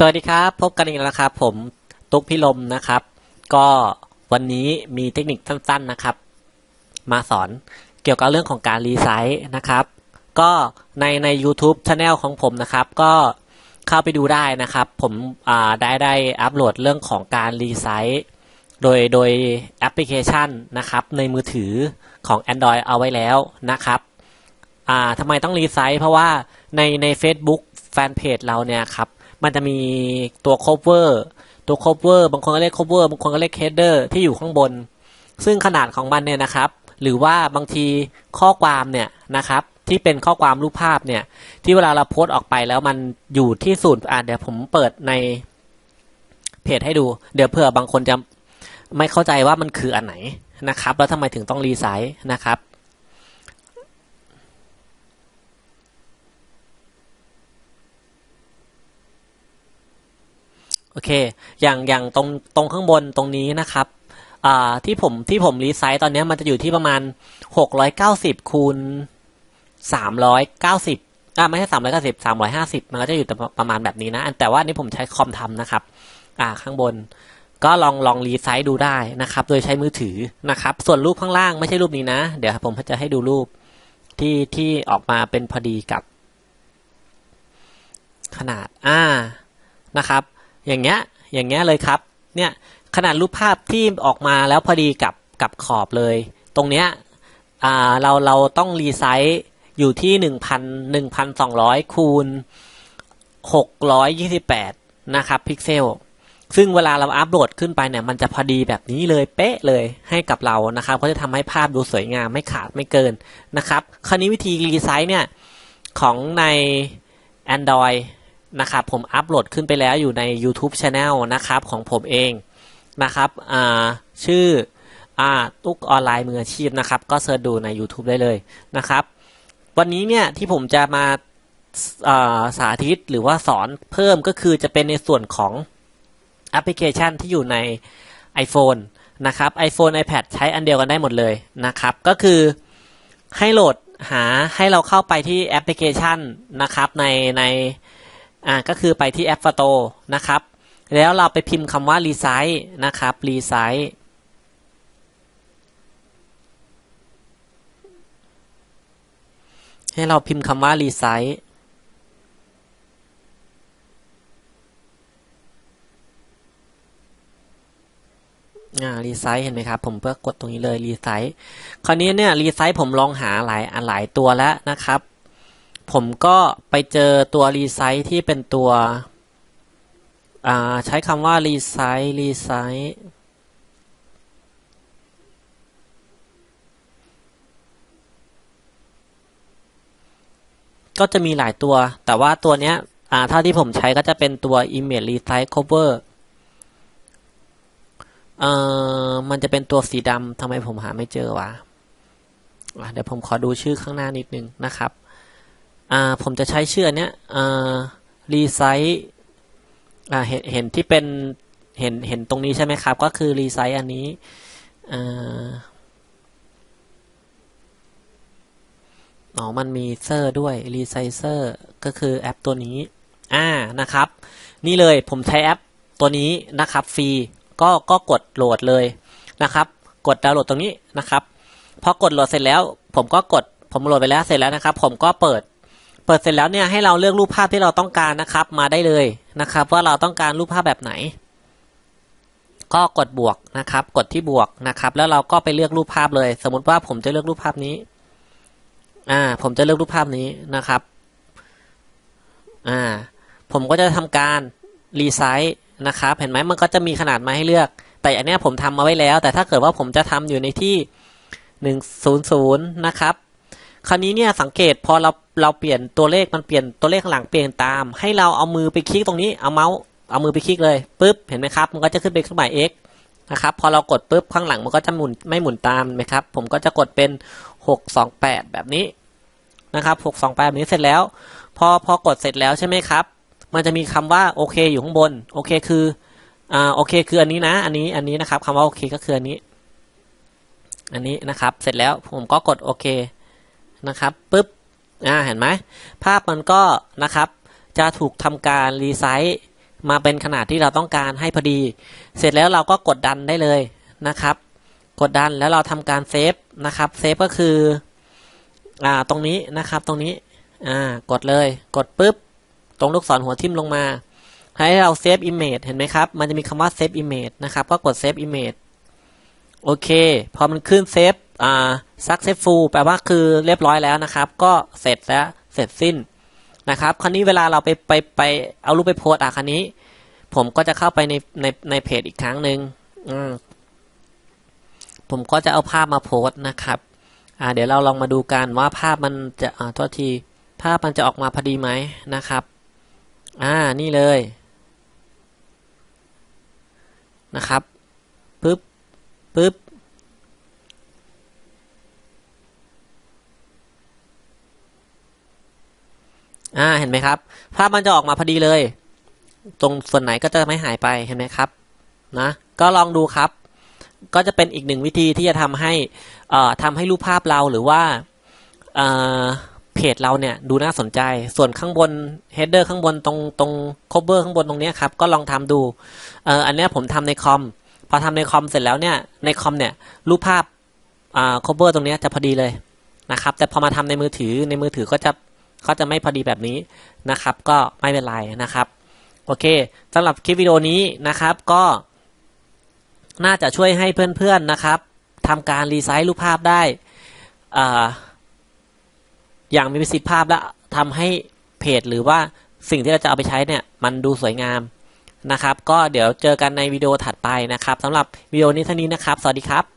สวัสดีครับ พบกันอีกแล้วครับ ผมตุ๊กพิลมนะครับ ก็วันนี้มีเทคนิคสั้นๆนะครับ มาสอนเกี่ยวกับเรื่องของการรีไซต์นะครับ ก็ในใน YouTube Channel ของผมนะครับ ก็เข้าไปดูได้นะครับ ผมได้ได้อัปโหลดเรื่องของการรีไซต์โดยโดยแอปพลิเคชันนะครับ ในมือถือของ Android เอาไว้แล้วนะครับอ่าทำไมต้องรีไซต์เพราะว่าในใน Facebook แฟนเพจเราเนี่ยครับ มันจะมีตัว cover ตัว cover บางคนก็เรียก cover บางคนก็เรียก header ที่อยู่ข้างบน ซึ่งขนาดของมันเนี่ยนะครับ หรือว่าบางทีข้อความเนี่ยนะครับที่เป็นข้อความรูปภาพเนี่ย ที่เวลาเราโพสต์ออกไปแล้วมันอยู่ที่ศูนย์อ่าเดี๋ยวผมเปิดในเพจให้ดู เดี๋ยวเผื่อบางคนจะไม่เข้าใจว่ามันคืออันไหนนะครับ แล้วทำไมถึงต้องรีไซต์นะครับ อเค อย่างอย่างตรงตรงข้างบนตรงนี้นะครับที่ผมที่ผมรีไซต์ตอนนี้มันจะอยู่ที่ประมาณหกร้อยเก้าสิบคูณสามร้อยเก้าสิบอ่าไม่ใช่สามร้อยเก้าสิบสามร้อยห้าสิบมันก็จะอยู่แต่ประมาณแบบนี้นะ แต่ว่านี่ผมใช้คอมทำนะครับ อ่าข้างบน ก็ลองลองรีไซต์ดูได้นะครับ โดยใช้มือถือนะครับ ส่วนรูปข้างล่างไม่ใช่รูปนี้นะ เดี๋ยวผมจะให้ดูรูปที่ที่ออกมาเป็นพอดีกับ ขนาดอ่านะครับ อย่างเงี้ยอย่างเงี้ยเลยครับเนี่ยขนาดรูปภาพที่ออกมาแล้วพอดีกับกับขอบเลย ตรงเนี้ยอ่าเราเราต้องรีไซต์อยู่ที่หนึ่งพันหนึ่งพันสองร้อยคูณหกร้อยยี่สิบแปดนะครับพิกเซล ซึ่งเวลาเราอัปโหลดขึ้นไปเนี่ย มันจะพอดีแบบนี้เลยเป๊ะเลยให้กับเรานะครับก็จะทำให้ภาพดูสวยงามไม่ขาดไม่เกินนะครับ คราวนี้วิธีรีไซต์เนี่ย ของใน Android นะครับผมอัปโหลดขึ้นไปแล้วอยู่ใน YouTube Channel นะครับของผมเองนะครับชื่ออตุ๊กออนไลน์มืออาชีพนะครับ ก็เสิร์ชดูใน YouTube ได้เลยนะครับ วันนี้เนี่ยที่ผมจะมาาสาธิตหรือว่าสอนเพิ่มก็คือจะเป็นในส่วนของแอปพลิเคชันที่อยู่ใน iPhone นะครับ iPhone iPad ใช้อันเดียวกันได้หมดเลยนะครับ ก็คือให้โหลดหาให้เราเข้าไปที่แอปพลิเคชันนะครับในใน อ่าก็คือไปที่ App Store นะครับ แล้วเราไปพิมพ์คำว่า resize นะครับ resize ให้เราพิมพ์คำว่า resize อ่า resize เห็นไหมครับผมเพื่อกดตรงนี้เลย resize คราวนี้เนี่ย resize ผมลองหาหลายหลายตัวแล้วนะครับ ผมก็ไปเจอตัวรีไซต์ที่เป็นตัวใช้คำว่ารีไซต์รีไซต์ก็จะมีหลายตัว แต่ว่าตัวเนี้ยอ่าที่ผมใช้ก็จะเป็นตัว Image Resize Cover เอ่อมันจะเป็นตัวสีดำทำไมผมหาไม่เจอวะอะเดี๋ยวผมขอดูชื่อข้างหน้านิดนึงนะครับ ผมจะใช้ชื่อเนี้ยอ่ารีไซต์เห็นเห็นที่เป็นเห็นเห็นตรงนี้ใช่ไหมครับ ก็คือรีไซต์อันนี้อ๋อมันมีเซอร์ด้วยรีไซเซอร์ก็คือแอปตัวนี้อ่านะครับ นี่เลยผมใช้แอปตัวนี้นะครับฟรีก็ก็กดโหลดเลยนะครับ กดดาวน์โหลดตรงนี้นะครับพอกดโหลดเสร็จแล้ว ผมก็กดผมโหลดไปแล้วเสร็จแล้วนะครับ ผมก็เปิด เปิดเสร็จแล้วเนี่ยให้เราเลือกรูปภาพที่เราต้องการนะครับ มาได้เลยนะครับ ว่าเราต้องการรูปภาพแบบไหน ก็กดบวกนะครับ กดที่บวกนะครับ แล้วเราก็ไปเลือกรูปภาพเลย สมมติว่าผมจะเลือกรูปภาพนี้ อ่า ผมจะเลือกรูปภาพนี้นะครับ อ่า ผมก็จะทำการรีไซต์นะครับ เห็นไหมมันก็จะมีขนาดมาให้เลือก แต่อันนี้ผมทำมาไว้แล้ว แต่ถ้าเกิดว่าผมจะทำอยู่ในที่หนึ่งศูนย์ศูนย์นะครับ คราวนี้เนี่ยสังเกตพอเรา เราเปลี่ยนตัวเลขมันเปลี่ยนตัวเลขข้างหลังเปลี่ยนตาม ให้เราเอามือไปคลิกตรงนี้เอาเมาส์เอามือไปคลิกเลยปุ๊บเห็นไหมครับ มันก็จะขึ้นเป็นเครื่องหมาย x นะครับพอเรากดปุ๊บข้างหลังมันก็จะหมุนไม่หมุนตามไหมครับ ผมก็จะกดเป็นหกสองแบบนี้นะครับหกสองแบบนี้เสร็จแล้ว พอพอกดเสร็จแล้วใช่ไหมครับ มันจะมีคำว่าโอเคอยู่ข้างบนโอเคคืออ่าโอเคคืออันนี้นะ อันนี้อันนี้นะครับคำว่าโอเคก็คืออันนี้ อันนี้นะครับ เสร็จแล้วผมก็กดโอเคนะครับปุ๊บ อ่าเห็นไหมภาพมันก็นะครับจะถูกทำการรีไซต์มาเป็นขนาดที่เราต้องการให้พอดี เสร็จแล้วเราก็กดดันได้เลยนะครับ กดดันแล้วเราทำการเซฟนะครับเซฟก็คืออ่าตรงนี้นะครับตรงนี้อ่ากดเลยกดปุ๊บ ตรงลูกศรหัวทิ่มลงมา ให้เราเซฟอิมเมจเห็นไหมครับ มันจะมีคำว่าเซฟอิมเมจนะครับ ก็กดเซฟอิมเมจโอเค พอมันขึ้นเซฟ successful แปลว่าคือเรียบร้อยแล้วนะครับ ก็เสร็จแล้วเสร็จสิ้นนะครับ คราวนี้เวลาเราไปไปไปเอารูปไปโพสอะคราวนี้ ผมก็จะเข้าไปในในในเพจอีกครั้งหนึ่งผมก็จะเอาภาพมาโพสนะครับอ่าเดี๋ยวเราลองมาดูกันว่าภาพมันจะอ่าทษที ภาพมันจะออกมาพอดีไหมนะครับ อ่านี่เลยนะครับปึ๊บปึ๊บ อ่าเห็นไหมครับ ภาพมันจะออกมาพอดีเลย ตรงส่วนไหนก็จะไม่หายไปเห็นไหมครับนะก็ลองดูครับ ก็จะเป็นอีกหนึ่งวิธีที่จะทำให้เอ่อทำให้รูปภาพเราหรือว่าเอ่อเพจเราเนี่ยดูน่าสนใจ ส่วนข้างบน header ข้างบนตรงตรง cover ข้างบนตรงนี้ครับ ก็ลองทำดูเอ่ออันนี้ผมทำในคอม พอทำในคอมเสร็จแล้วเนี่ย ในคอมเนี่ยรูปภาพอ่า cover ตรงนี้จะพอดีเลยนะครับ แต่พอมาทำในมือถือในมือถือก็จะ ก็จะไม่พอดีแบบนี้นะครับ ก็ไม่เป็นไรนะครับ โอเคสำหรับคลิปวิดีโอนี้นะครับก็น่าจะช่วยให้เพื่อนๆนะครับทำการรีไซซ์รูปภาพได้ออย่างมีประสิทธิภาพและทำให้เพจหรือว่าสิ่งที่เราจะเอาไปใช้เนี่ยมันดูสวยงามนะครับ ก็เดี๋ยวเจอกันในวิดีโอถัดไปนะครับสำหรับวิดีโอนี้เท่านี้นะครับ สวัสดีครับ